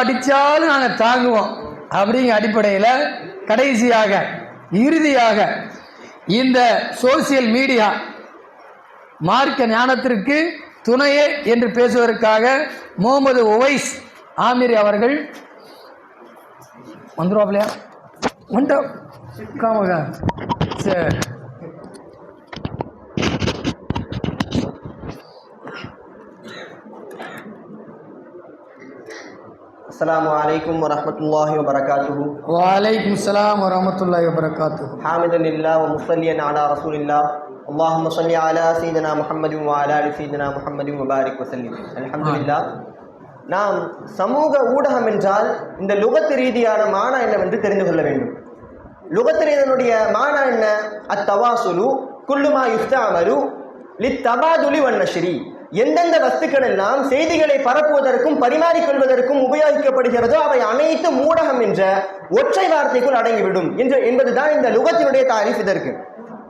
அடித்தாலும் நாங்கள் தாங்குவோம். அப்படிங்கிற அடிப்படையில் கடைசியாக இறுதியாக இந்த சோசியல் மீடியா மார்க்க ஞானத்திற்கு துணையே என்று பேசுவதற்காக முகமது ஒவைஸ் ஆமிர் அவர்கள் வந்துருவாப்லையா? வந்துட்டோம். காமகா. சரி. அஸ்லாம் வலைக்கம் வரமத்துல்லாஹி வபரகாத்து வலைக்கும் அஸ்லாம் வரமத்துல்லாஹி வபரகாத்து ஹாமிதன் இல்லா முசல்லியன் அலா ரசூல் இல்லா அல்லாஹம் சொல்லி அலா சீதனா முஹம்மதும் அலா அலி சீதனா முஹம்மதும் முபாரிக் வசல்லி அலமதுல்லா நாம் சமூக ஊடகம் என்றால் இந்த லுகத்து ரீதியான மானா என்னவென்று தெரிந்து கொள்ள வேண்டும். லுகத்து ரீதனுடைய மானா என்ன? அத்தவாசுலு குல்லுமா யுஸ்தாமரு லித்தபாதுலி வண்ண ஸ்ரீ எந்தெந்த வஸ்துக்கள் எல்லாம் செய்திகளை பரப்புவதற்கும் பரிமாறிக்கொள்வதற்கும் உபயோகிக்கப்படுகிறதோ அவை அனைத்தும் ஊடகம் என்ற ஒற்றை வார்த்தைக்குள் அடங்கிவிடும் என்று என்பதுதான் இந்த லுகத்தினுடைய தாரிஃப் இதற்கு.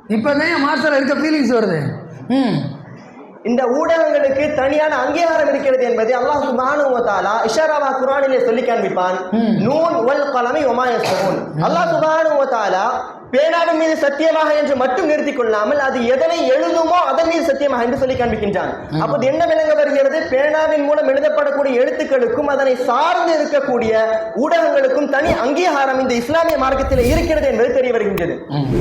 இப்போதான் மாஸ்டர் இருக்க ஃபீலிங்ஸ் வருது. ம். இந்த ஊடகங்களுக்கு தனியான அங்கீகாரம் இருக்கிறது என்பதை அல்லாஹ் தஆலா இஷாராவா குர்ஆனிலே சொல்லி காண்பிப்பான். நூன் வல் கலமி வமா யஸ்தூன் அல்லாஹ் தஆலா பேனாவின் மீது சத்தியமாக என்று மட்டும் நிறுத்திக் கொள்ளாமல் அது எதனை எழுதுமோ அதன் மீது சத்தியமாக என்று சொல்லி காண்பிக்கின்றான். அப்போது என்ன விளங்க வருகிறது? பேனாவின் மூலம் எழுதப்படக்கூடிய எழுத்துக்களுக்கும் அதனை சார்ந்து இருக்கக்கூடிய ஊடகங்களுக்கும் தனி அங்கீகாரம் இந்த இஸ்லாமிய மார்க்கத்தில் இருக்கிறது என்பது தெரிய வருகின்றது.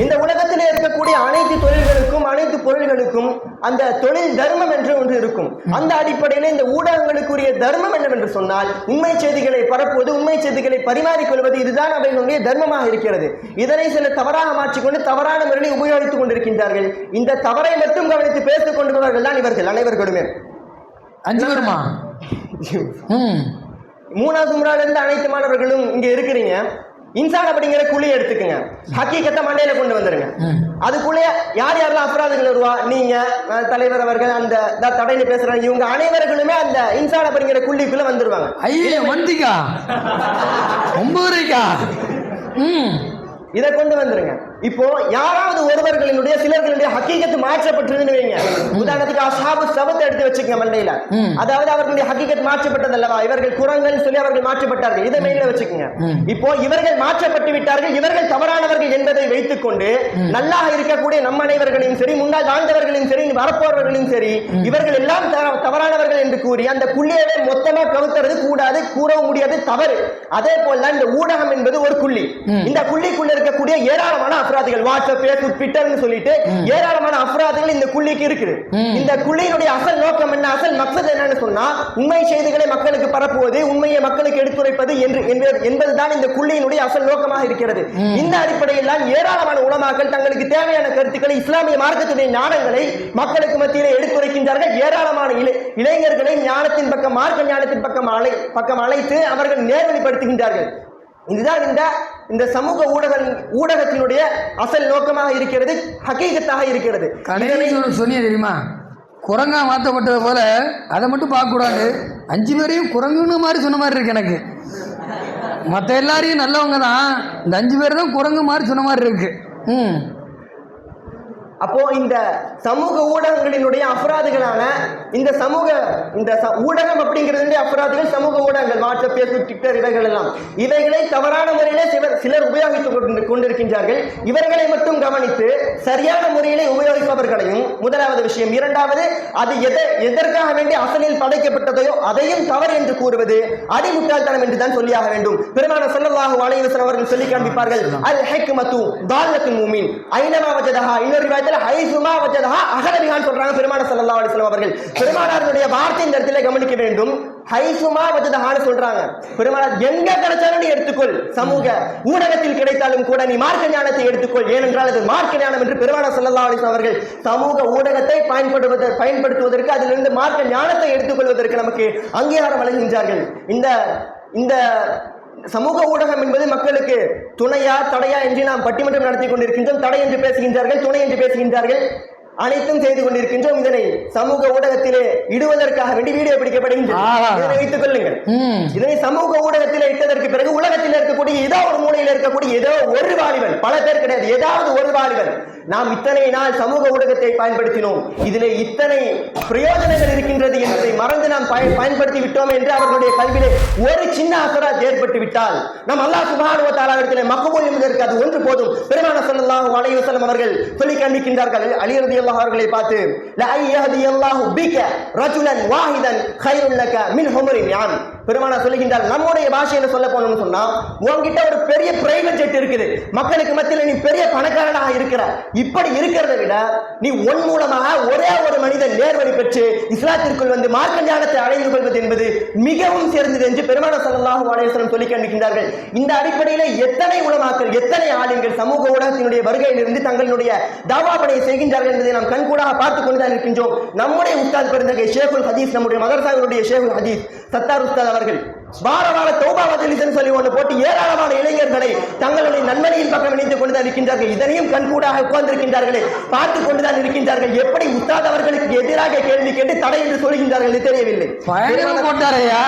இந்த உலகத்தில் இருக்கக்கூடிய அனைத்து தொழில்களுக்கும் அனைத்து பொருள்களுக்கும் அந்த தொழில் தர்மம் என்று ஒன்று இருக்கும். அந்த அடிப்படையில் இந்த ஊடகங்களுக்குரிய தர்மம் என்னவென்று சொன்னால் உண்மை செய்திகளை பரப்புவது உண்மை செய்திகளை பரிமாறிக்கொள்வது இதுதான் அவைகளுடைய தர்மமாக இருக்கிறது. இதனை சில தவறாக மாற்றிக்கொண்டு தவறான முறையில் உபயோகித்துக் கொண்டிருக்கின்றார்கள். இந்த தவறை மட்டும் கவனித்து பேசிக் கொண்டிருப்பவர்கள் தான் இவர்கள் அனைவர்களுமே. அஞ்சு வருமா மூணாவது முறால இருந்து அனைத்து மாணவர்களும் இங்க இருக்கிறீங்க. இன்சான் அப்படிங்கிற குழியை எடுத்துக்கங்க. ஹக்கீக்கத்தை மண்டையில கொண்டு வந்துருங்க. அதுக்குள்ளே யார் யாரெல்லாம் அபராதங்கள் வருவா? நீங்க தலைவர் அவர்கள் அந்த தடையில பேசுறாங்க இவங்க அனைவர்களுமே அந்த இன்சான் அப்படிங்கிற குழிக்குள்ள வந்துருவாங்க. ஐயோ மந்திக்கா ஒன்பதுரைக்கா ம். இதை கொண்டு வந்துருங்க. இப்போ யாராவது ஒருவர்களினுடைய சிலர்களுடைய ஹக்கீக்கத்து மாற்றப்பட்டிருதுன்னு வைங்க. உதாரணத்துக்கு அசாபு சபத்தை எடுத்து வச்சுக்கங்க மண்டையில. அதாவது அவர்களுடைய ஹக்கீக்கத் மாற்றப்பட்டது அல்லவா இவர்கள் குரங்கள் சொல்லி அவர்கள் மாற்றப்பட்டார்கள். இதை மெயில வச்சுக்கோங்க. இப்போ இவர்கள் மாற்றப்பட்டு விட்டார்கள். இவர்கள் தவறானவர்கள் என்பதை வைத்துக்கொண்டு நல்லாக இருக்கக்கூடிய நம் அனைவர்களையும் சரி முன்னால் வாழ்ந்தவர்களையும் சரி வரப்போறவர்களையும் சரி இவர்கள் எல்லாம் தவறானவர்கள் என்று கூறி அந்த குள்ளியவே மொத்தமா கவுத்துறது கூடாது கூறவும் முடியாது தவறு. அதே போல இந்த ஊடகம் என்பது ஒரு குள்ளி. இந்த குள்ளிக்குள்ள இருக்கக்கூடிய ஏராளமான அபராதிகள் வாட்ஸ்அப் பேஸ்புக் ட்விட்டர்னு சொல்லிட்டு ஏராளமான அபராதிகள் இந்த குள்ளிக்கு இருக்குது. இந்த குள்ளியினுடைய அசல் நோக்கம் என்ன? அசல் மக்சத் என்னன்னு சொன்னா உண்மை செய்திகளை மக்களுக்கு பரப்புவது உண்மையை மக்களுக்கு எடுத்துரைப்பது என்று என்பது- என்பதுதான் இந்த குள்ளியினுடைய அசல் நோக்கமாக இருக்கிறது. இந்த அடிப்படையில் தான் ஏராளமான உலமாக்கள் தங்களுக்கு தேவையான கருத்துக்களை இஸ்லாமிய மார்க்கத்துடைய ஞானங்களை மக்களுக்கு மத்தியிலே எடுத்துரைக்கின்றார்கள். ஏராளமான இளை- இளைஞர்களை ஞானத்தின் பக்கம் மார்க்க ஞானத்தின் பக்கம் அழை பக்கம் அழைத்து அவர்கள் நேர்வழிப்படுத்துகின்றார்கள் இதுதான் இந்த இந்த சமூக ஊடக ஊடகத்தினுடைய அசல் நோக்கமாக இருக்கிறது ஹக்கீகத்தாக இருக்கிறது. ஒன்று சொன்னிய தெரியுமா? குரங்கா மாற்றப்பட்டது போல அதை மட்டும் பார்க்கக்கூடாது. அஞ்சு பேரையும் குரங்குன்னு மாதிரி சொன்ன மாதிரி இருக்கு எனக்கு. மற்ற எல்லாரையும் நல்லவங்க தான். இந்த அஞ்சு பேர் தான் குரங்கு மாதிரி சொன்ன மாதிரி இருக்கு. ம். அப்போ இந்த சமூக ஊடகங்களினுடைய அபராதிகளான இந்த சமூக இந்த ஊடகம் அப்படிங்கிறது அபராதிகள் சமூக ஊடகங்கள் வாட்ஸ்அப் பேஸ்புக் ட்விட்டர் இவைகள் எல்லாம். இவைகளை தவறான முறையிலே சிலர் சிலர் உபயோக கொண்டிருக்கின்றார்கள். இவர்களை மட்டும் கவனித்து சரியான முறையிலே உபயோகிப்பவர்களையும் முதலாவது விஷயம். இரண்டாவது அது எதை எதற்காக வேண்டி அசலில் படைக்கப்பட்டதையோ அதையும் தவறு என்று கூறுவது அடிமுட்டாள்தனம் என்று தான் சொல்லியாக வேண்டும். பெருமான அலைஹி வஸல்லம் அவர்கள் சொல்லி காண்பிப்பார்கள் அல் ஹிக்மத்து தால்லத்துல் மூமின். ஐனமா வஜதஹா இன்னொரு ரிவாயத்தில் ஹைசுமா வஜதஹா அகலபிஹான் சொல்றாங்க பெருமான வஸல்லம் அவர்கள். பெருமானாருடைய வார்த்தை இந்த இடத்துல கவனிக்க வேண்டும். ஹைசுமா வஜதஹான்னு சொல்றாங்க. பெருமாள் எங்க கிடைச்சாலும் நீ எடுத்துக்கொள். சமூக ஊடகத்தில் கிடைத்தாலும் கூட நீ மார்க்க ஞானத்தை எடுத்துக்கொள். ஏனென்றால் அது மார்க்க ஞானம் என்று பெருமாள் ஸல்லல்லாஹு அலிஸ் அவர்கள் சமூக ஊடகத்தை பயன்படுத்துவத பயன்படுத்துவதற்கு அதிலிருந்து மார்க்க ஞானத்தை எடுத்துக்கொள்வதற்கு நமக்கு அங்கீகாரம் வழங்குகின்றார்கள். இந்த இந்த சமூக ஊடகம் என்பது மக்களுக்கு துணையா தடையா என்று நாம் பட்டிமன்றம் நடத்தி கொண்டிருக்கின்றோம். தடை என்று பேசுகின்றார்கள் துணை என்று பேசுகின்றார்கள். அனைத்தும் செய்து கொண்டிருக்கின்றோம். இதனை சமூக ஊடகத்திலே இடுவதற்காக வேண்டி வீடியோ பிடிக்கப்படுகின்றது. வைத்துக் கொள்ளுங்கள். இதனை சமூக ஊடகத்தில் இட்டதற்கு பிறகு உலகத்தில் இருக்கக்கூடிய ஏதோ ஒரு மூலையில் இருக்கக்கூடிய ஏதோ ஒரு வாலிபன் பல பேர் கிடையாது. ஏதாவது ஒரு வாலிபன் நாம் இத்தனை நாள் சமூக ஊடகத்தை பயன்படுத்தினோம். இதில் இத்தனை பிரயோஜனங்கள் இருக்கின்றது என்பதை மறந்து நாம் பயன்படுத்தி விட்டோம் என்று அவர்களுடைய கல்வியிலே ஒரு சின்ன அசராத் ஏற்பட்டு விட்டால் நாம் அல்லாஹ் சுபானுவ தாலாவிடத்திலே மகபூல் என்பதற்கு அது ஒன்று போதும். பெருமான சொல்லலாம் அலைஹி அவர்கள் சொல்லி காண்பிக்கின்றார்கள் அலியரதி அல்லாஹ் அவர்களை பார்த்து லா யஹ்தியல்லாஹு பிக ரஜுலன் வாஹிதன் கைருல் மின் ஹுமரின் யான். பெருமானா சொல்லுகின்றால் நம்முடைய பாஷையில சொல்ல போனோம்னு சொன்னா உன்கிட்ட ஒரு பெரிய பிரைவேட் ஜெட் இருக்குது. மக்களுக்கு மத்தியில் நீ பெரிய பணக்காரனாக இருக்கிற. இப்படி இருக்கிறத விட நீ உன் மூலமாக ஒரே ஒரு மனிதன் நேர்வழி பெற்று இஸ்லாத்திற்குள் வந்து மார்க்க ஞானத்தை அடைந்து கொள்வது என்பது மிகவும் சிறந்தது என்று பெருமான ஸல்லல்லாஹு அலைஹி வஸல்லம் சொல்லி காண்பிக்கின்றார்கள். இந்த அடிப்படையில் எத்தனை உலமாக்கள் எத்தனை ஆளுங்கள் சமூக ஊடகத்தினுடைய வருகையிலிருந்து தங்களுடைய தாவா பணியை செய்கின்றார்கள் என்பதை நாம் கண்கூடாக பார்த்துக் கொண்டுதான் இருக்கின்றோம். நம்முடைய உஸ்தாத் பெருந்தகை ஷேகுல் ஹதீஸ் நம்முடைய மதரசாவினுடைய ஷேகுல் ஹதீஸ் சத்தார் உஸ்தாத் வார வார தௌபா சொல்லி ஒன்று போட்டு ஏராளமான இளைஞர்களை தங்களுடைய நன்மணியின் பக்கம் இணைத்துக் கொண்டுதான் இருக்கின்றார்கள். இதனையும் கண்கூடாக உட்கார்ந்திருக்கின்றார்களே. பார்த்துக் கொண்டுதான் இருக்கின்றார்கள். எப்படி உஸ்தாத் அவர்களுக்கு எதிராக கேள்வி கேட்டு தடை என்று சொல்கின்றார்கள் தெரியவில்லை. போட்டாரையா?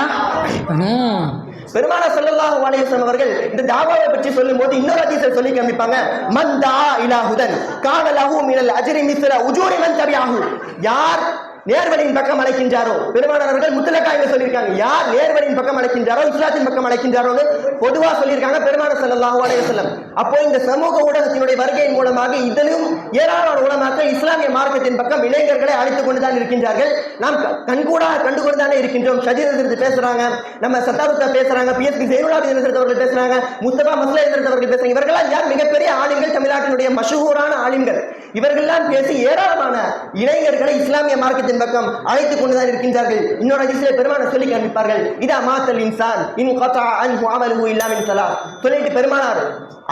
பெருமான அலைஹி வஸல்லம் அவர்கள் இந்த தாவாவை பற்றி சொல்லும்போது இன்னொரு ஹதீஸை சொல்லி காமிப்பாங்க. மன் தா இலா ஹுதன் கான லஹு மினல் அஜ்ரி மிஸ்ல உஜூரி மன் தபியஹு யார் நேர்வழியின் பக்கம் அழைக்கின்றாரோ? பெருமானார் அவர்கள் முத்தலக்காயில சொல்லியிருக்காங்க. யார் நேர்வழியின் பக்கம் அழைக்கின்றாரோ? இஸ்லாத்தின் பக்கம் அழைக்கின்றாரோன்னு பொதுவா சொல்லியிருக்காங்க பெருமானார் ஸல்லல்லாஹு அலைய செல்லம் அப்போ இந்த சமூக ஊடகத்தினுடைய வருகையின் மூலமாக இதிலும் ஏராளமான உலமாக்கள் இஸ்லாமிய மார்க்கத்தின் பக்கம் இளைஞர்களை அழைத்துக் கொண்டுதான் இருக்கின்றார்கள். நாம் கண்கூடா கண்கூடாக கண்டு கொண்டுதானே இருக்கின்றோம். ஷஜீர் எதிர்த்து பேசுறாங்க. நம்ம சத்தாருத்தா பேசுறாங்க. பிஎஸ்பி ஜெயனுலாபி அவர்கள் பேசுறாங்க. முஸ்தபா மஸ்லா அவர்கள் பேசுறாங்க. இவர்களால் யார்? மிகப்பெரிய ஆளுங்கள் தமிழ்நாட்டினுடைய மஷூரான ஆளுங்கள். இவர்கள்லாம் பேசி ஏராளமான இளைஞர்களை இஸ்லாமிய மார்க்கத்தின் பக்கம் அழைத்துக் கொண்டுதான் இருக்கின்றார்கள். இன்னொரு அதிசய பெருமான சொல்லி காண்பிப்பார்கள். இதா மாத்தல் இன்சான் இன் கத்தா அன் அமலுஹு இல்லா மின் சொல்லிட்டு பெருமானார்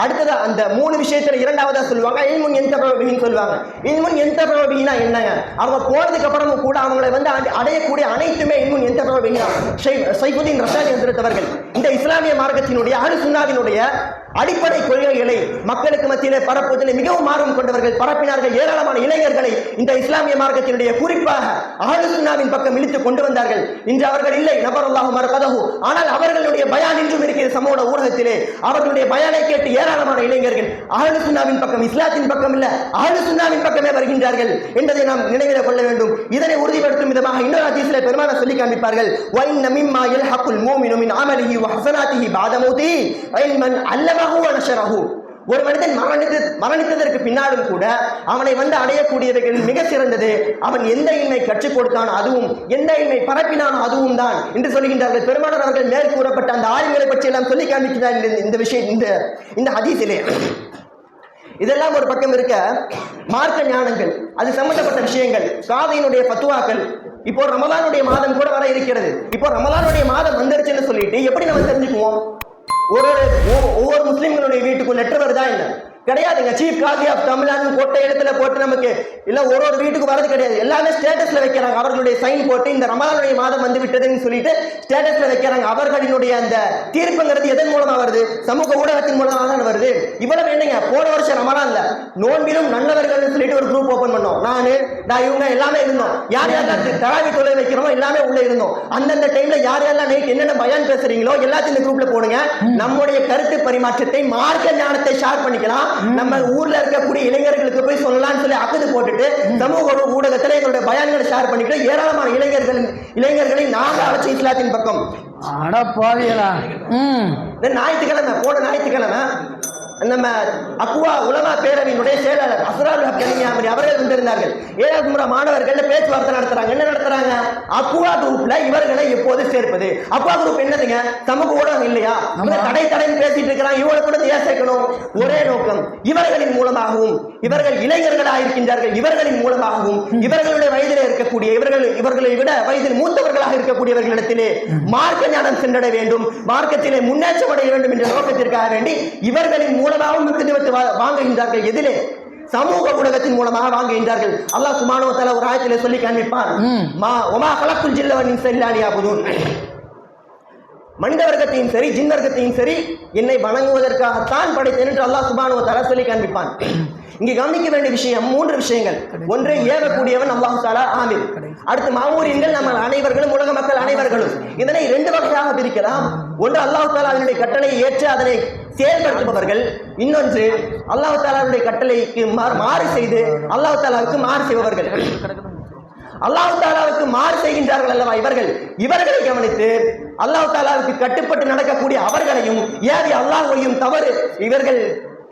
அடுத்ததா அந்த மூணு விஷயத்துல இரண்டாவதா சொல்லுவாங்க இன்முன் எந்த பிரபின்னு சொல்லுவாங்க. இன்முன் எந்த பிரபினா என்னங்க? அவங்க போனதுக்கு அப்புறமும் கூட அவங்களை வந்து அடையக்கூடிய அனைத்துமே இன்முன் எந்த பிரபினா சைபுதீன் ரஷாத் எந்திரத்தவர்கள் இந்த இஸ்லாமிய மார்க்கத்தினுடைய அணு சுண்ணாவினுடைய அடிப்படை கொள்கைகளை மக்களுக்கு மத்தியிலே பரப்புவதில் மிகவும் ஆர்வம் கொண்டவர்கள் பரப்பினார்கள் ஏராளமான இளைஞர்களை இந்த இஸ்லாமிய மார்க்கத்தினுடைய குறிப்பாக ஆலுசுன்னாவின் பக்கம் இழுத்து கொண்டு வந்தார்கள். இன்று அவர்கள் இல்லை நபர் அல்லாஹு ஆனால் அவர்களுடைய பயான் இன்றும் இருக்கிற சமூக ஊடகத்திலே அவர்களுடைய பயானை கேட்டு ஏராளமான இளைஞர்கள் ஆலுசுன்னாவின் பக்கம் இஸ்லாத்தின் பக்கம் இல்ல ஆலுசுன்னாவின் பக்கமே வருகின்றார்கள் என்பதை நாம் நினைவில் கொள்ள வேண்டும். இதனை உறுதிப்படுத்தும் விதமாக இன்னொரு அதிசல பெருமான சொல்லி காண்பிப்பார்கள். வைன் நமிம்மா எல் ஹக்குல் மூமினுமின் அமலிஹி வஹசனாத்திஹி பாதமூதி பஅத மௌதிஹி அல்லமஹு வ நஷரஹு ஒரு மனிதன் மரணித்து மரணித்ததற்கு பின்னாலும் கூட அவனை வந்து அடையக்கூடியவர்களில் மிக சிறந்தது. அவன் எந்த இன்மை கற்றுக் கொடுத்தான் அதுவும் எந்த இன்மை பரப்பினான் அதுவும் தான் என்று சொல்கின்றார்கள். பெருமானார் அவர்கள் மேல் கூறப்பட்ட அந்த ஆளுங்களை பற்றி எல்லாம் சொல்லி காண்பிக்கிறார் இந்த- விஷயம் இந்த இந்த ஹதீஸிலே. இதெல்லாம் ஒரு பக்கம் இருக்க மார்க்க ஞானங்கள் அது சம்பந்தப்பட்ட விஷயங்கள் காதையினுடைய பத்துவாக்கள் இப்போ ரமலானுடைய மாதம் கூட வர இருக்கிறது. இப்போ ரமலானுடைய மாதம் வந்துருச்சுன்னு சொல்லிட்டு எப்படி நம்ம தெரிஞ்சுக்குவோம்? ஒரு ஒவ்வொரு- முஸ்லீம்களுடைய வீட்டுக்கும் லெட்டர் வருதா என்ன? கிடையாதுங்க. சீஃப் காதி ஆஃப் தமிழ்நாடு போட்ட இடத்துல போட்டு நமக்கு இல்ல ஒரு ஒரு வீட்டுக்கு வரது கிடையாது. எல்லாமே ஸ்டேட்டஸ்ல வைக்கிறாங்க. அவர்களுடைய சைன் போட்டு இந்த ரமலானுடைய மாதம் வந்து விட்டதுன்னு சொல்லிட்டு ஸ்டேட்டஸ்ல வைக்கிறாங்க. அவர்களினுடைய அந்த தீர்ப்புங்கிறது எதன் மூலமா வருது? சமூக ஊடகத்தின் மூலமாக தான் வருது? இவ்வளவு என்னங்க? போன வருஷம் ரமலான்ல நோன்பிலும் நல்லவர்கள் சொல்லிட்டு ஒரு குரூப் ஓபன் பண்ணோம். நானு நான் இவங்க எல்லாமே இருந்தோம். யார் யாரெல்லாம் தராவி தொலை வைக்கிறோமோ எல்லாமே உள்ள இருந்தோம். அந்தந்த டைம்ல யார் யாரெல்லாம் நைட் என்னென்ன பயான் பேசுறீங்களோ எல்லாத்தையும் இந்த குரூப்ல போடுங்க. நம்முடைய கருத்து பரிமாற்றத்தை மார்க்க ஞானத்தை ஷேர் பண்ணிக்கலாம். நம்ம ஊர்ல இருக்கக்கூடிய இளைஞர்களுக்கு போய் சொல்லலாம்னு சொல்லி அக்கது போட்டுட்டு சமூக ஊடகத்துல எங்களுடைய பயான்களை ஷேர் பண்ணிட்டு ஏராளமான இளைஞர்கள் இளைஞர்களை நாங்க அழைச்சி இஸ்லாத்தின் பக்கம். ம். இந்த ஞாயிற்றுக்கிழமை போன ஞாயிற்றுக்கிழமை நம்ம அக்குவா உலமா பேரவையினுடைய செயலாளர் அசரால் கலிமியாமணி அவர்கள் வந்திருந்தார்கள். ஏழாவது மாணவர்கள் பேச்சுவார்த்தை நடத்துறாங்க. என்ன நடத்துறாங்க? அக்குவா குரூப்ல இவர்களை எப்போது சேர்ப்பது? அக்குவா குரூப் என்னதுங்க? சமூக ஊடகம் இல்லையா? தடை தடைன்னு பேசிட்டு இருக்கிறாங்க. இவங்களை கூட ஏன் சேர்க்கணும்? ஒரே நோக்கம். இவர்களின் மூலமாகவும் இவர்கள் இளைஞர்களாக இருக்கின்றார்கள். இவர்களின் மூலமாகவும் இவர்களுடைய வயதிலே இருக்கக்கூடிய இவர்கள் இவர்களை விட வயதில் மூத்தவர்களாக இருக்கக்கூடியவர்களிடத்திலே மார்க்க ஞானம் சென்றடைய வேண்டும். மார்க்கத்திலே முன்னேற்றம் அடைய வேண்டும் என்ற நோக்கத்திற்காக வேண்டி இவர்களின் மூலமாகவும் மிகுதிவத்து வாங்குகின்றார்கள். எதிலே சமூக ஊடகத்தின் மூலமாக வாங்குகின்றார்கள். அல்லாஹ் சுமானோ தல ஒரு ஆயத்திலே சொல்லி காண்பிப்பான் ம். ஒமா கலக்குல் ஜில்லவனின் செல்லானியா புதூன் மனித வர்க்கத்தையும் சரி ஜின் வர்க்கத்தையும் சரி என்னை வணங்குவதற்காகத்தான் படைத்தேன் என்று அல்லாஹ் சுபானுவ தலா சொல்லி காண்பிப்பான். இங்கே கவனிக்க வேண்டிய விஷயம் மூன்று விஷயங்கள். ஒன்று ஏவக்கூடியவன் அல்லாஹு தாலா ஆமீர் அடுத்து மாமூரியன்கள் நம்ம அனைவர்களும் உலக மக்கள் அனைவர்களும். இதனை இரண்டு வகையாக பிரிக்கலாம். ஒன்று அல்லாஹு தாலா அதனுடைய கட்டளையை ஏற்று அதனை செயல்படுத்துபவர்கள். இன்னொன்று அல்லாஹு தாலாவுடைய கட்டளைக்கு மாறு செய்து அல்லாஹு தாலாவுக்கு மாறு செய்பவர்கள். அல்லாஹ் தாலாவுக்கு மாறு செய்கின்றார்கள் அல்லவா இவர்கள்? இவர்களை கவனித்து அல்லாஹ் தாலாவுக்கு கட்டுப்பட்டு நடக்கக்கூடிய அவர்களையும் ஏறி அல்லாஹையும் தவறு இவர்கள்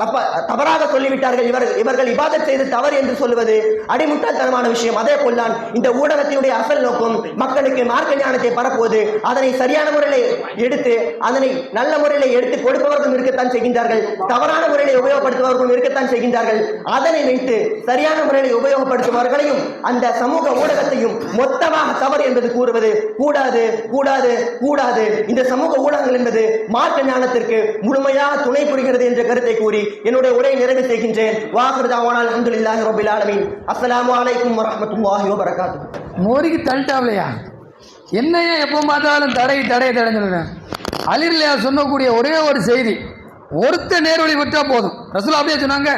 தப்ப தவறாக சொல்லிவிட்டார்கள் இவர்கள் இவர்கள் இபாதத் செய்து தவறு என்று சொல்லுவது அடிமுட்டாள்தனமான விஷயம். அதே போல்தான் இந்த ஊடகத்தினுடைய அசல் நோக்கம் மக்களுக்கு மார்க்க ஞானத்தை பரப்புவது. அதனை சரியான முறையில் எடுத்து அதனை நல்ல முறையில் எடுத்து கொடுப்பவர்களும் இருக்கத்தான் செய்கின்றார்கள். தவறான முறையில் உபயோகப்படுத்துபவர்களும் இருக்கத்தான் செய்கின்றார்கள். அதனை வைத்து சரியான முறையில் உபயோகப்படுத்துபவர்களையும் அந்த சமூக ஊடகத்தையும் மொத்தமாக தவறு என்பது கூறுவது கூடாது கூடாது கூடாது. இந்த சமூக ஊடகங்கள் என்பது மார்க்க ஞானத்திற்கு முழுமையாக துணை புரிகிறது என்ற கருத்தை கூறி என்னுடைய உரை நிறைவு செய்கின்றேன். வாக்குறுதாவானால் அல்ஹம்துலில்லாஹி ரபில் ஆலமீன். அஸ்ஸலாமு அலைக்கும் வரஹ்மத்துல்லாஹி வபரகாத்துஹு. மோரிக்கு தள்ளிட்டாவில்லையா என்னையா எப்போ பார்த்தாலும் தடை தடை தடைஞ்சிருக்கேன் அலிர்லையா சொல்லக்கூடிய ஒரே ஒரு செய்தி ஒருத்த நேர்வழி விட்டால் போதும். ரசூல் அப்படியே சொன்னாங்க.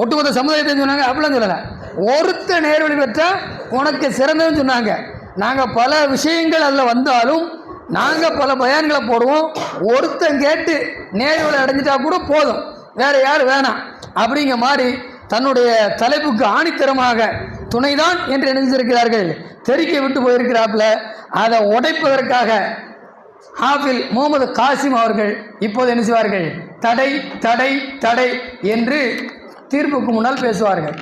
ஒட்டுமொத்த சமுதாயத்தை சொன்னாங்க. அப்படிலாம் சொல்லலை. ஒருத்த நேர்வழி பெற்றால் உனக்கு சிறந்ததுன்னு சொன்னாங்க. நாங்கள் பல விஷயங்கள் அதில் வந்தாலும் நாங்கள் பல பயான்களை போடுவோம். ஒருத்தன் கேட்டு நேர்வழி அடைஞ்சிட்டா கூட போதும். வேற யார் வேணாம். அப்படிங்கிற மாதிரி தன்னுடைய தலைப்புக்கு ஆணித்தரமாக துணைதான் என்று நினைத்திருக்கிறார்கள் தெரிக்க விட்டு போயிருக்கிறாப்புல. அதை உடைப்பதற்காக ஹாஃபில் முகமது காசிம் அவர்கள் இப்போது என்ன செய்வார்கள்? தடை தடை தடை என்று தீர்ப்புக்கு முன்னால் பேசுவார்கள்.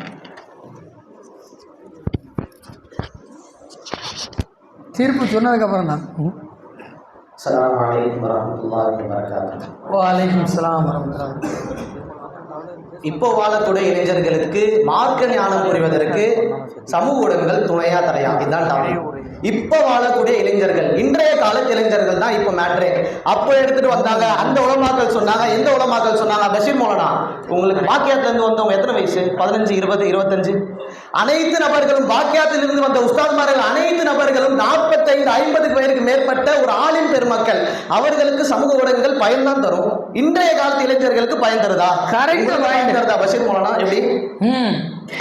தீர்ப்பு சொன்னதுக்கப்புறம் தான் السلام عليكم ورحمة الله وبركاته வலைக்கம் அஸ்ஸலாம் வரமத்துல்லாஹி இப்போ வாழக்கூடிய இளைஞர்களுக்கு மார்க்க ஞானம் புரிவதற்கு சமூக ஊடகங்கள் துணையா தரையா இதுதான் டாபிக் இப்போ வாழக்கூடிய இளைஞர்கள் இன்றைய காலத்து இளைஞர்கள் தான் இப்போ மேட்ரே அப்போ எடுத்துட்டு வந்தாங்க அந்த உலமாக்கள் சொன்னாங்க எந்த உலமாக்கள் சொன்னாங்க பஷீர் மோலனா உங்களுக்கு பாக்கியத்துல இருந்து வந்தவங்க எத்தனை வயசு பதினஞ்சு இருபது இருபத்தஞ்சு அனைத்து நபர்களும் பாக்கியத்திலிருந்து வந்த உஸ்தாத்மார்கள் அனைத்து நபர்களும் நாற்பத்தைந்து ஐம்பது பேருக்கு மேற்பட்ட ஒரு ஆளின் பெருமக்கள். அவர்களுக்கு சமூக ஊடகங்கள் பயன்தான் தரும். இன்றைய காலத்து இளைஞர்களுக்கு பயன் தருதா. உங்களுக்கு பயன் தருதா? பஷீர் மோலனா எப்படி?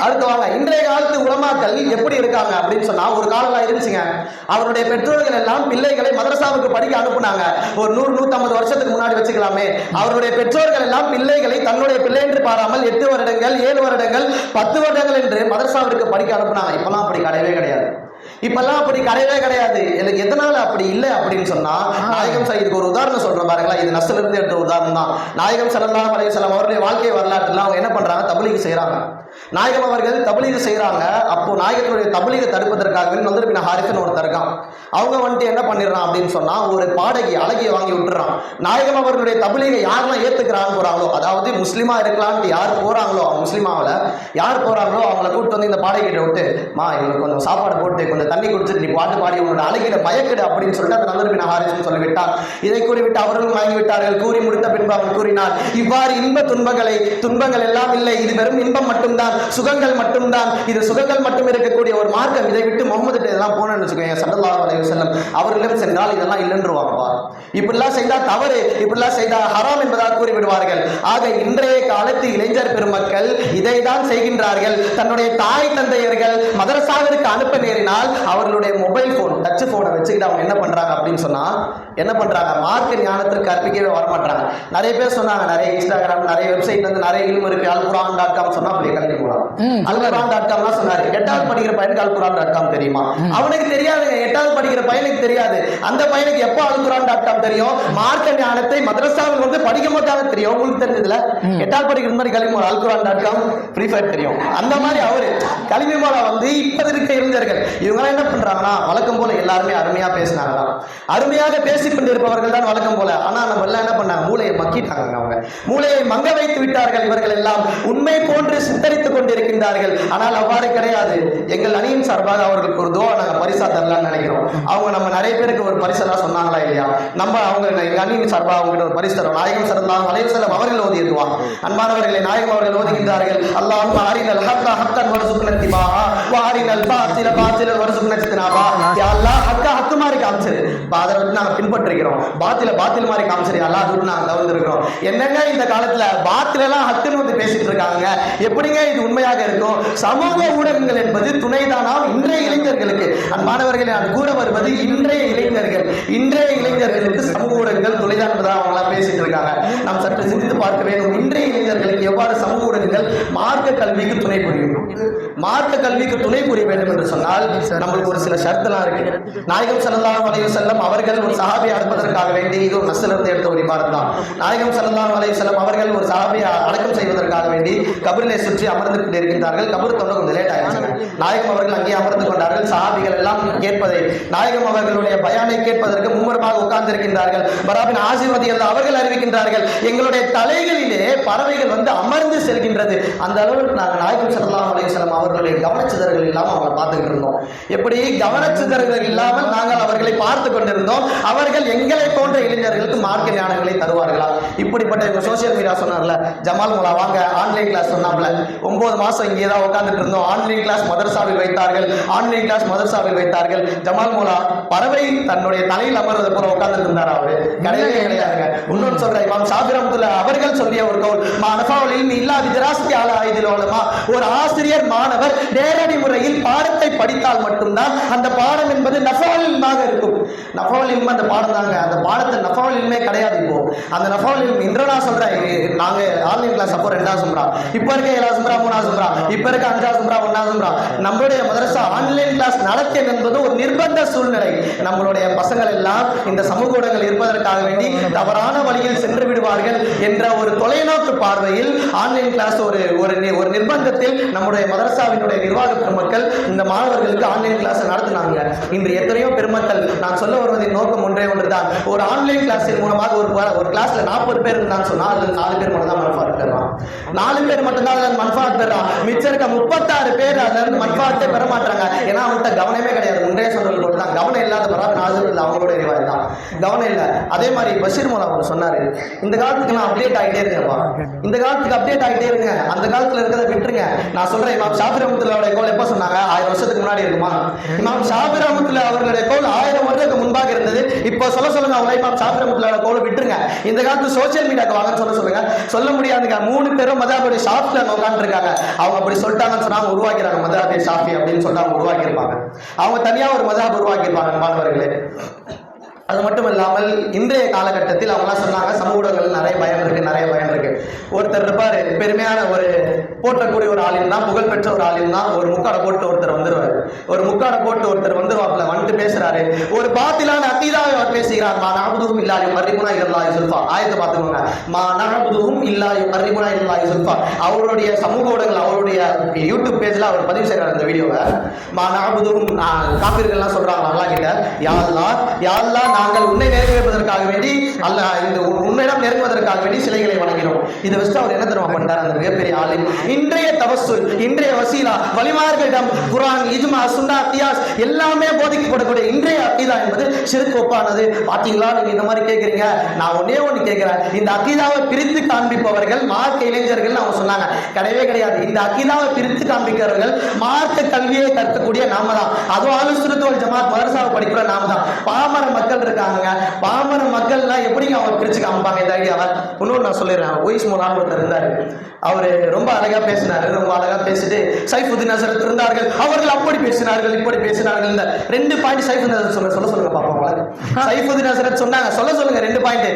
அடுத்து வாங்க இன்றைய காலத்து உலமாக்கள் எப்படி இருக்காங்க அப்படின்னு சொன்னா ஒரு காலம் இருந்துச்சுங்க. அவருடைய பெற்றோர்கள் எல்லாம் பிள்ளைகளை மதரசாவுக்கு படிக்க அனுப்புனாங்க. ஒரு நூறு நூத்தம்பது வருஷத்துக்கு முன்னாடி வச்சுக்கலாமே. அவருடைய பெற்றோர்கள் எல்லாம் பிள்ளைகளை தன்னுடைய பிள்ளை என்று பாராமல் எட்டு வருடங்கள் ஏழு வருடங்கள் பத்து வருடங்கள் என்று மதரசாவிற்கு படிக்க அனுப்புனாங்க. இப்பெல்லாம் அப்படி கிடையவே கிடையாது. இப்பெல்லாம் அப்படி கிடையவே கிடையாது. எனக்கு எதனால அப்படி இல்லை அப்படின்னு சொன்னா நாயகம் சார் இதுக்கு ஒரு உதாரணம் சொல்றேன் பாருங்களேன். இது நஷ்டல இருந்து எடுத்த உதாரணம் தான் நாயகம் சல்லல்லாஹு பழைய வஸல்லம் அவருடைய வாழ்க்கை வரலாற்றுல அவங்க என்ன பண்றாங்க? தபலீக் செய்றாங்க. நாயகம் அவர்கள் தபலீக செய்கிறாங்க அப்போ நாயகத்துடைய தபலீக தடுப்பதற்காக நந்தரப்பின ஹாரிசன் ஒருத்தர் இருக்கான். அவங்க வந்துட்டு என்ன பண்ணிடுறான் அப்படின்னு சொன்னா ஒரு பாடகி அழகியை வாங்கி விட்டுறான். நாயகம் அவர்களுடைய தபலீகை யாரெல்லாம் ஏத்துக்கிறான்னு போறாங்களோ அதாவது முஸ்லீமா இருக்கலாம்னு யார் போறாங்களோ அவங்க முஸ்லீமாவில் யார் போறாங்களோ அவங்கள கூப்பிட்டு வந்து இந்த பாடகிட்ட விட்டு மா இவங்களுக்கு கொஞ்சம் சாப்பாடு போட்டு கொஞ்சம் தண்ணி குடிச்சிட்டு நீ பாட்டு பாடி உங்களோட அழகிட பயக்கிடு அப்படின்னு சொல்லிட்டு அந்த நந்தரப்பின ஹாரிசன் சொல்லிவிட்டார் இதை கூறிவிட்டு அவர்களும் வாங்கி விட்டார்கள். கூறி முடித்த பின்பு அவர் கூறினார் இவ்வாறு இன்ப துன்பங்களை துன்பங்கள் எல்லாம் இல்லை. இது வெறும் இன்பம் மட்டும்தான். மட்டும்தான் சுகங்கள் மட்டும்தான். இது சுகங்கள் மட்டும் இருக்கக்கூடிய ஒரு மார்க்கம். இதை விட்டு முகமது இதெல்லாம் போனேன்னு வச்சுக்கோங்க சல்லல்லாஹு அலைஹி செல்லம் அவர்களிடம் சென்றால் இதெல்லாம் இல்லைன்றுவாங்கப்பா இப்படிலாம் செய்தால் தவறு இப்படிலாம் செய்தால் ஹராம் என்பதாக கூறி விடுவார்கள் ஆக இன்றைய காலத்து இளைஞர் பெருமக்கள் இதை தான் செய்கின்றார்கள். தன்னுடைய தாய் தந்தையர்கள் மதரசாவிற்கு அனுப்ப நேரினால் அவர்களுடைய மொபைல் போன் டச் போனை வச்சுக்கிட்டு அவங்க என்ன பண்ணுறாங்க அப்படின்னு சொன்னால் என்ன பண்றாங்க? மார்க்க ஞானத்திற்கு கற்பிக்கவே வரமாட்டாங்க. நிறைய பேர் சொன்னாங்க நிறைய இன்ஸ்டாகிராம் நிறைய வெப்சைட் வந்து நிறைய இலும் இருக்கு. அல்குரான் டாட் காம் சொன்னா அப்படியே கல்வி போலாம். ம். அல்குரான் டாட் காம்லாம் சொன்னாரு. எட்டாவது படிக்கிற பையனுக்கு அல்குரான் டாட் காம் தெரியுமா அவனுக்கு தெரியாதுங்க. எட்டாவது படிக்கிற பையனுக்கு தெரியாது. அந்த பையனுக்கு எப்போ அல்குரான் டாட் காம் தெரியும்? மார்க்க ஞானத்தை மதரசாவில் வந்து படிக்க மாட்டாங்க. தெரியும். உங்களுக்கு தெரிஞ்சதுல? எட்டாவது படிக்கிற மாதிரி கல்வி Alquran dot com Free Fire தெரியும். அந்த மாதிரி அவரு கல்வி மூலம் வந்து இப்ப இருக்க இளைஞர்கள் இவங்க என்ன பண்றாங்கன்னா வழக்கம் போல எல்லாருமே அருமையா பேசினாங்களா அருமையாக பேசிக் கொண்டிருப்பவர்கள் தான் வழக்கம் போல. ஆனா நம்ம எல்லாம் என்ன பண்ணாங்க மூளையை மக்கிட்டாங்க அவங்க. மூளையை மங்க வைத்து விட்டார்கள் இவர்கள் எல்லாம். உண்மை போன்று சித்தரித்துக் கொண்டிருக்கின்றார்கள். ஆனால் அவ்வாறு கிடையாது. எங்கள் அணியின் சார்பாக அவர்களுக்கு ஒரு துவா நாங்கள் பரிசா தரலாம்னு நினைக்கிறோம். அவங்க நம்ம நிறைய பேருக்கு ஒரு பரிசெல்லாம் சொன்னாங்களா இல்லையா? நம்ம அவங்க எங்கள் அணியின் சார்பாக அவங்க ஒரு பரிசு தரோம். நாயகம் சரலாம் அலைவசலம் அவர்கள் ஓதி எதுவா அன்பானவர்களை நாயகம் அவர்கள் ஓதுகின்றார்கள். அல்லாம் அரிகள் ஹத்தா ஹத்தன் வரசுக்குனத்திமா வாரினல் பாத்தில பாத்தில வருஷம் நட்சத்தினாவா யாரெல்லாம் ஹக்கா ஹக்கு மாதிரி காமிச்சது இப்ப அதை வந்து நாங்க பின்பற்றிக்கிறோம் பாத்தில பாத்தில் மாதிரி காமிச்சது எல்லாம் அது விட்டு நாங்க தவிர்த்திருக்கிறோம் என்னங்க இந்த காலத்துல பாத்தில எல்லாம் ஹக்குன்னு வந்து பேசிட்டு இருக்காங்க எப்படிங்க இது உண்மையாக இருக்கும்? சமூக ஊடகங்கள் என்பது துணைதானால் இன்றைய இளைஞர்களுக்கு அன்பானவர்களை நான் கூற வருவது இன்றைய இளைஞர்கள். இன்றைய இளைஞர்களுக்கு சமூக ஊடகங்கள் துணைதான் என்பதாக அவங்க எல்லாம் பேசிட்டு இருக்காங்க நாம் சற்று சிந்தித்து பார்க்க வேண்டும். இன்றைய இளைஞர்களுக்கு எவ்வாறு சமூக ஊடகங்கள் மார்க்க கல்விக்கு துணை புரியும்? மார்க்க கல்விக்கு துணை புரிய வேண்டும் என்று சொன்னால் நம்மளுக்கு ஒரு சில ஷர்த்தெல்லாம் இருக்கு. நாயகம் செல்லலாம் அலைஹி செல்லம் அவர்கள் ஒரு சகா சஹாபியை அனுப்பதற்காக வேண்டி இது நசிலிருந்து எடுத்த ஒரு இபாரத் தான் நாயகம் ஸல்லல்லாஹு அலை செல்லம் அவர்கள் ஒரு சஹாபியை அடக்கம் செய்வதற்காக வேண்டி கபரிலே சுற்றி அமர்ந்து கொண்டிருக்கின்றார்கள் கபர் தொண்ட கொஞ்சம் லேட் ஆயிடுச்சு நாயகம் அவர்கள் அங்கே அமர்ந்து கொண்டார்கள். சஹாபிகள் எல்லாம் கேட்பதை நாயகம் அவர்களுடைய பயானை கேட்பதற்கு மும்முரமாக உட்கார்ந்து இருக்கின்றார்கள் பராபின் ஆசீர்வதிகள் அவர்கள் அறிவிக்கின்றார்கள் எங்களுடைய தலைகளிலே பறவைகள் வந்து அமர்ந்து செல்கின்றது. அந்த அளவுக்கு நாங்கள் நாயகம் ஸல்லல்லாஹு அலை செல்லம் அவர்களுடைய கவனச்சிதறல் இல்லாமல் அவங்களை பார்த்துக்கிட்டு இருந்தோம். எப்படி? கவனச்சிதறல்கள் இல்லாமல் நாங்கள் அவர்களை பார்த்து கொண்டிருந்தோம். அவர் அவர்கள் எங்களை போன்ற இளைஞர்களுக்கு மார்க்க ஞானங்களை தருவார்களா? இப்படிப்பட்ட இவங்க சோசியல் மீடியா சொன்னார்ல. ஜமால் முலா வாங்க ஆன்லைன் கிளாஸ் சொன்னாப்ல ஒன்பது மாசம் இங்கே தான் உட்கார்ந்துட்டு இருந்தோம். ஆன்லைன் கிளாஸ் மதரசாவில் வைத்தார்கள். ஆன்லைன் கிளாஸ் மதரசாவில் வைத்தார்கள். ஜமால் முலா பறவை தன்னுடைய தலையில் அமர்வது போல உட்கார்ந்துட்டு இருந்தார் அவரு? கிடையவே கிடையாதுங்க. இன்னொன்று சொல்றேன் இமாம் ஷாபி ரஹ்மத்துல்லாஹி அவர்கள் சொல்லிய ஒரு கவுல் மானஃபாவலில் இல்லா விதராஸ்தி ஆல ஆயுதில் உலமா. ஒரு ஆசிரியர் மாணவர் நேரடி முறையில் பாடத்தை படித்தால் மட்டும்தான் அந்த பாடம் என்பது நஃபாலில்மாக இருக்கும். நஃபாலில் அந்த பாடம் தாங்க அந்த பாடத்தை நஃபாவல் நஃபாலிலுமே கிடையாது இப்போ. அந்த நஃபாலில் இன்று நான் சொல்றேன் இ- நாங்க ஆன்லைன் கிளாஸ் அப்போ ரெண்டாவது சும்ரா இப்போ இருக்க ஏழாவது சும்ரா மூணாவது சும்ரா இப்போ இருக்க அஞ்சாவது சும்ரா ஒன்னாவது சும்ரா நம்மளுடைய மதரசா ஆன்லைன் கிளாஸ் நடத்த என்பது ஒரு நிர்பந்த சூழ்நிலை. நம்மளுடைய பசங்கள் எல்லாம் இந்த சமூக ஊடகங்கள் இருப்பதற்காக வேண்டி தவறான வழியில் சென்று விடுவார்கள் என்ற ஒரு தொலைநோக்கு பார்வையில் ஆன்லைன் கிளாஸ் ஒரு ஒரு ஒரு நிர்பந்தத்தில் நம்முடைய மதரசாவினுடைய நிர்வாக பெருமக்கள் இந்த மாணவர்களுக்கு ஆன்லைன் கிளாஸ் நடத்தினாங்க. இன்று எத்தனையோ பெருமக்கள் நான் சொல்ல வருவதின் நோக்கம் ஒன்றே ஒன்றுதான் ஒரு ஆன்லைன் கிளாஸின் மூலமாக ஒரு ஒரு கிளாஸ்ல நாற்பது பேர் இருந்தான்னு சொன்னா அது நாலு பேர் மட்டும் தான் மன்ஃபாத் நாலு பேர் மட்டும்தான் அதுல மன்ஃபாத் பெறான் மிச்சம் இருக்க முப்பத்தாறு பேர் அதுல இருந்து மன்ஃபாத்தே பெற மாட்டாங்க. ஏன்னா அவன்கிட்ட கவனமே கிடையாது. முன்னே சொல்றது போல தான் கவனம் இல்லாத பராத் நாசர் இல்லை அவங்களோட ரிவாய் தான். கவனம் இல்லை. அதே மாதிரி பஷீர் மோலா அவர் சொன்னாரு இந்த காலத்துக்கு நான் அப்டேட் ஆகிட்டே இருக்கேன்ப்பா. இந்த காலத்துக்கு அப்டேட் ஆகிட்டே இருங்க. அந்த காலத்துல இருக்கிறத விட்டுருங்க. நான் சொல்றேன் இமாம் ஷாஃபி ரஹமத்துல்லாவுடைய கோல் எப்போ சொன்னாங்க? ஆயிரம் வருஷத்துக்கு முன்னாடி இருக்குமா? இமாம் ஷாஃபி ரஹமத்துல்லா அவர்களுடைய கோல் ஆயிரம் வருடத்துக்கு முன்பாக இருந்தது. இப்போ சொல்ல சொல்லுங்க அவங்க இமாம் ஷாஃபி ரஹமத்துல்லாவோட கோல் விட்டுருங்க. இந்த காலத்து சோசியல் மீடியாக்கு வாங்க சொல்ல சொல்லுங்க. சொல்ல முடியாதுங்க. மூணு பேரும் மதாபுடைய ஷாப்ல உட்காந்துருக்காங்க அவங்க அப்படி சொல்லிட்டாங்கன்னு சொன்னா அவங்க உருவாக்கிறாங்க மதாபே ஷாஃபி அப்படின்னு சொல்லிட்டு அவங்க உருவாக்கியிருப்பாங்க. அவங்க தனியா ஒரு மதாப் உருவாக்கியிருப்பாங்க மாணவர்களே. அது மட்டும் இல்லாமல் இன்றைய காலகட்டத்தில் அவங்களாம் சொன்னாங்க சமூக ஊடகங்கள் நிறைய பயம் இருக்கு நிறைய பயம் இருக்கு. ஒருத்தர் இருப்பார் பெருமையான ஒரு போற்றக்கூடிய ஒரு ஆளின் தான் புகழ்பெற்ற ஒரு ஆளின் தான் ஒரு முக்காடை போட்டு ஒருத்தர் வந்துருவாரு. ஒரு முக்காடை போட்டு ஒருத்தர் வந்துருவாப்ல வந்துட்டு பேசுறாரு. ஒரு பாத்திலான அத்தீதாவை அவர் பேசுகிறார் மா நாபுதுவும் இல்லாயு மர்ரிமுனா இல்லாய் சுல்ஃபா. ஆயத்தை பார்த்துக்கோங்க மா நாபுதுவும் இல்லாயு மர்ரிமுனா இல்லாய் சுல்ஃபா. அவருடைய சமூக ஊடகங்கள் அவருடைய யூடியூப் பேஜ்ல அவர் பதிவு செய்கிறார் இந்த வீடியோவை. மா நாபுதுவும் காப்பீர்கள்லாம் சொல்றாங்க நல்லா கிட்ட யாழ்லா யாழ்லா நாங்கள் உன்னை நெருங்குவதற்காக வேண்டி அல்ல இந்த உன்னிடம் நெருங்குவதற்காக வேண்டி சிலைகளை வணங்கினோம். இதை வச்சு அவர் என்ன தெரியுமா பண்ணார் அந்த மிகப்பெரிய ஆளில் இன்றைய தவசுல் இன்றைய வசீலா வலிமார்களிடம் குரான் இஜ்மா சுண்டா தியாஸ் எல்லாமே போதிக்கப்படக்கூடிய இன்றைய அக்கீதா என்பது சிறுக்கு ஒப்பானது. பாத்தீங்களா? நீங்க இந்த மாதிரி கேக்குறீங்க. நான் ஒன்னே ஒண்ணு கேட்கிறேன் இந்த அக்கீதாவை பிரித்து காண்பிப்பவர்கள் மார்க்க இளைஞர்கள் அவங்க சொன்னாங்க. கிடையவே கிடையாது. இந்த அக்கீதாவை பிரித்து காண்பிக்கிறவர்கள் மார்க்க கல்வியை கற்கக்கூடிய நாம தான். அதுவும் ஆலுசுரத்துவல் ஜமாத் மதரசாவை படிக்கிற நாம தான். பாமர மக்கள் இருக்காங்க பாமர மக்கள்லாம் எப்படிங்க அவங்க பிரிச்சு காமிப்பாங்க? இந்த ஐடியாவை. இன்னொன்று நான் சொல்லிடுறேன். ஒய்ஸ் மூலான்னு ஒருத்தர் இருந்தாரு. அவரு ரொம்ப அழகா பேசினாரு. ரொம்ப அழகா பேசிட்டு சைஃபுதீன் ஹசரத் இருந்தார்கள். அவர்கள் அப்படி பேசினார்கள் இப்படி பேசினார்கள். இந்த ரெண்டு பாயிண்ட் சைஃபுதீன் ஹசரத் சொல்ல சொல்ல சொல்லுங்க பாப்போம் சைஃபுதீன் ஹசரத் சொன்னாங்க. சொல்ல சொல்லுங்க ரெண்டு பாயிண்ட்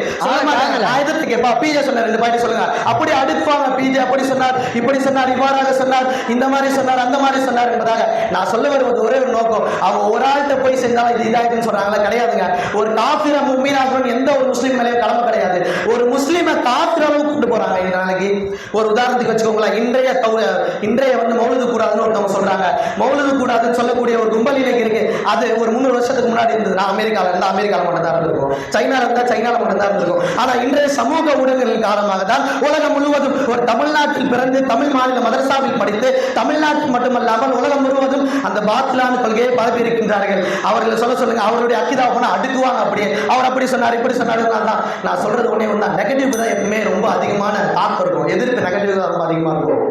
எதிர்த்து கேட்பா. பிஜே சொன்ன ரெண்டு பாயிண்ட் சொல்லுங்க. அப்படி அடுப்பாங்க. பிஜே அப்படி சொன்னார். இப்படி சொன்னார். இவ்வாறாக சொன்னார். இந்த மாதிரி சொன்னார். அந்த மாதிரி சொன்னார் என்பதாக நான் சொல்ல வருவது ஒரே ஒரு நோக்கம். அவங்க ஒரு ஆள்கிட்ட போய் செஞ்சா இது இதாயிட்டுன்னு சொல்றாங்களா கிடையாதுங்க. ஒரு ஒரு காஃபிர மும்மீனாகணும் எந்த ஒரு முஸ்லீம் மேலேயும் கடமை கிடையாது. ஒரு முஸ்லீமை காஃபிர கூப்பிட்டு போறாங்க இந்த நாளைக்கு. ஒரு உதாரணத்துக்கு வச்சுக்கோங்களேன். இன்றைய தௌ- இன்றைய வந்து மௌலுது கூடாதுன்னு ஒருத்தவங்க சொல்றாங்க. மௌலுது கூடாதுன்னு சொல்லக்கூடிய ஒரு கும்பல் இலக்கு இருக்கு. அது ஒரு முந்நூறு வருஷத்துக்கு முன்னாடி இருந்தது. நான் அமெரிக்கால இருந்தா அமெரிக்கால மட்டும் தான் இருந்திருக்கும். சைனால இருந்தா சைனால மட்டும் தான் இருந்திருக்கும். ஆனா இன்றைய சமூக ஊடகங்கள் காரணமாக தான் உலகம் முழுவதும் ஒரு தமிழ்நாட்டில் பிறந்து தமிழ் மாநில மதரசாவில் படித்து தமிழ்நாட்டில் மட்டுமல்லாமல் உலகம் முழுவதும் அந்த பாத்திலான கொள்கையை பரப்பி இருக்கின்றார்கள் அவர்களை சொல்ல சொல்லுங்க. அவருடைய அக்கிதா போனா அடுக்குவாங்க அப்படியே அவர் அப்படி சொன்னார் இப்படி சொன்னார் தான். நான் சொல்றது உடனே ஒன்று தான் நெகட்டிவ் தான் எப்பவுமே ரொம்ப அதிகமான தாக்கம் இருக்கும். எதிர்ப்பு நெகட்டிவ் தான் ரொம்ப அதிகமா இருக்கும்.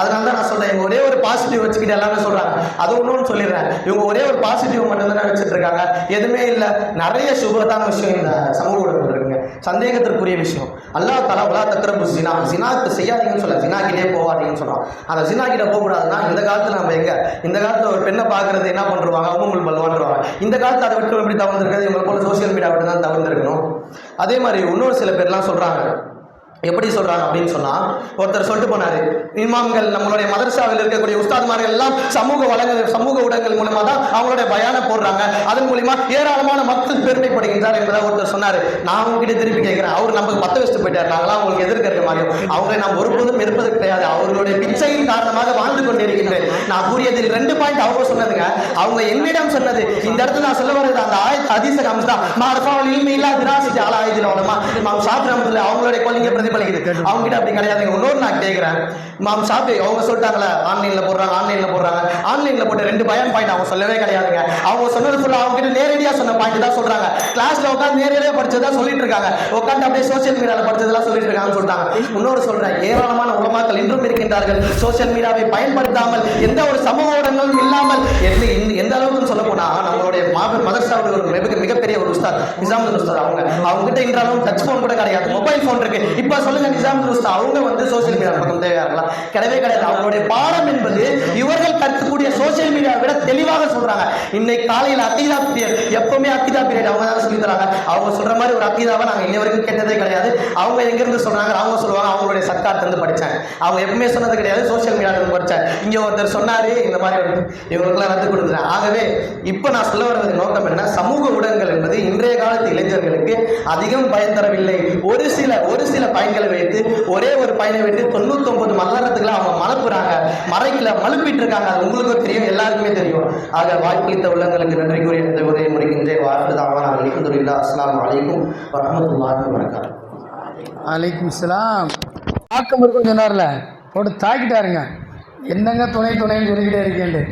அதனால தான் நான் சொல்றேன் ஒரே ஒரு பாசிட்டிவ் வச்சுக்கிட்டு எல்லாமே சொல்றாங்க. அது ஒன்றும் சொல்லிடுறேன். இவங்க ஒரே ஒரு பாசிட்டிவ் மட்டும் தான் வச்சுட்டு இருக்காங்க. எதுவுமே இல்லை. நிறைய சுபத்தான விஷயம் இந்த சமூக ஊடகங்கள் சந்தேகத்திற்குரிய விஷயம். அல்லாஹ் தலா உலா தக்கரப்பு ஜினா ஜினாக்கு செய்யாதீங்கன்னு சொல்ல ஜினாக்கிட்டே போகாதீங்கன்னு சொல்றோம் அந்த ஜினாக்கிட்ட கிட்ட போகக்கூடாதுன்னா இந்த காலத்தில் நம்ம எங்க? இந்த காலத்துல ஒரு பெண்ணை பார்க்கறது என்ன பண்ணுவாங்க அவங்களுக்கு பல்வான்றாங்க இந்த காலத்துல அதை விட்டு எப்படி தவிர்த்துருக்கிறது? இவங்களை போல சோசியல் மீடியா விட்டு தான் தவிர்த்துருக்கணும். அதே மாதிரி இன்னொரு சில பேர்லாம் சொல்றாங்க. எப்படி சொல்றாங்க அப்படின்னு சொன்னா ஒருத்தர் சொல்லிட்டு போனாரு இமாம்கள் நம்மளுடைய மதரசாவில் இருக்கக்கூடிய உஸ்தாதுமார்கள் எல்லாம் சமூக வளங்கள் சமூக ஊடகங்கள் மூலமா தான் அவங்களுடைய பயான போடுறாங்க. அதன் மூலியமா ஏராளமான மக்கள் பெருமைப்படுகின்றார் என்பதை ஒருத்தர் சொன்னாரு. நான் உங்ககிட்ட திருப்பி கேட்கிறேன். அவர் நமக்கு பத்த வச்சுட்டு போயிட்டார். நாங்களாம் அவங்களுக்கு எதிர்க்கிற மாதிரியும் மாதிரி அவங்களை நாம் ஒருபோதும் இருப்பது கிடையாது. அவர்களுடைய பிச்சையின் காரணமாக வாழ்ந்து கொண்டிருக்கின்றேன் நான் கூறியதில் ரெண்டு பாயிண்ட் அவங்க சொன்னதுங்க. அவங்க என்னிடம் சொன்னது இந்த இடத்துல நான் சொல்ல வர்றது அந்த ஆயத்த அதிச காமிச்சா தான் இல்மி இல்லா திராசிச்சு ஆளா அவங்களுடைய கொள்கை மாம் பிரதிபலிக்குது அவங்க கிட்ட அப்படி கிடையாது. இன்னொரு நான் கேட்கிறேன் மாம் ஷாஃபி அவங்க சொல்லிட்டாங்களே ஆன்லைன்ல போடுறாங்க ஆன்லைன்ல போடுறாங்க. ஆன்லைன்ல போட்டு ரெண்டு பயம் பாயிண்ட் அவங்க சொல்லவே கிடையாதுங்க. அவங்க சொன்னது ஃபுல்லா அவங்க கிட்ட நேரடியா சொன்ன பாயிண்ட் தான் சொல்றாங்க. கிளாஸ்ல உட்காந்து நேரடியா படிச்சதா சொல்லிட்டு இருக்காங்க. உட்காந்து அப்படியே சோசியல் மீடியால படிச்சதெல்லாம் சொல்லிட்டு இருக்காங்கன்னு சொல்லிட்டாங்க. இன்னொரு சொல்றேன் ஏராளமான உலமாக்கள் இன்றும் இருக்கின்றார்கள். சோசியல் மீடியாவை பயன்படுத்தாமல் எந்த ஒரு சமூக ஊடகங்களும் இல்லாமல் எந்த எந்த- எந்த அளவுக்கு சொல்ல போனா நம்மளுடைய மாபெரும் மதர்சாவுடைய ஒரு மிக மிகப்பெரிய ஒரு உஸ்தாத் நிசாமுல் உஸ்தாத் அவங்க. அவங்க கிட்ட இன்றாலும் டச் போன் கூட கிடையாது. மொபைல் போன் இருக்கு. இப்ப சொல்லுங்க நிசாமுல் உஸ்தாத் அவங்க வந்து சோசியல் மீடியா பக்கம் தேவையாங்களா? கிடையவே கிடையாது. அவங்களுடைய பாடம் என்பது இவர்கள் கற்கக்கூடிய சோசியல் மீடியாவை விட தெளிவாக சொல்றாங்க. இன்னைக்கு காலையில் அக்கீதா பீரியட் எப்பவுமே அத்திதா பீரியட் அவங்க தான் சொல்லி தராங்க. அவங்க சொல்ற மாதிரி ஒரு அக்கீதாவை நாங்க இன்ன வரைக்கும் கேட்டதே கிடையாது. அவங்க எங்க இருந்து சொல்றாங்க அவங்க சொல்லுவாங்க அவங்களுடைய சர்க்கார்ட்ட இருந்து படிச்சாங்க அவங்க எப்பவுமே சொன்னது கிடையாது சோசியல் மீடியால இருந்து படிச்சேன். இங்க ஒருத்தர் சொன்னாரு இந்த மாதிரி இவங்களுக்குலாம் ரத்து கொடுத்துறேன் ஆகவே இப்போ நான் சொல்ல வருவது நோக்கம் என்ன சமூக ஊடகங்கள் என்பது இன்றைய காலத்து இளைஞர்களுக்கு அதிகம் பயன் தரவில்லை. ஒரு சில ஒரு சில பயன்களை வைத்து ஒரே ஒரு பையனை வைத்து தொண்ணூத்தி ஒன்பது மல்லறதுக்குள்ள அவங்க மலப்புறாங்க. மறைக்கல மலுப்பிட்டு இருக்காங்க அது உங்களுக்கும் தெரியும் எல்லாருக்குமே தெரியும். ஆக வாய்ப்பளித்த உள்ளங்களுக்கு நன்றி கூறி இந்த உரையை முடிக்கின்றேன். வாழ்த்து தாவான அலிஹம்துலில்லாஹ். அஸ்லாம் அலைக்கும் வரஹ்மத்துல்லாஹி வபரகாத்துஹு அலைக்கும் இஸ்லாம் தாக்கம் இருக்குன்னு சொன்னார்ல. போட்டு தாக்கிட்டாருங்க. என்னங்க துணை துணைன்னு சொல்லிக்கிட்டே இருக்கேன்ட்டு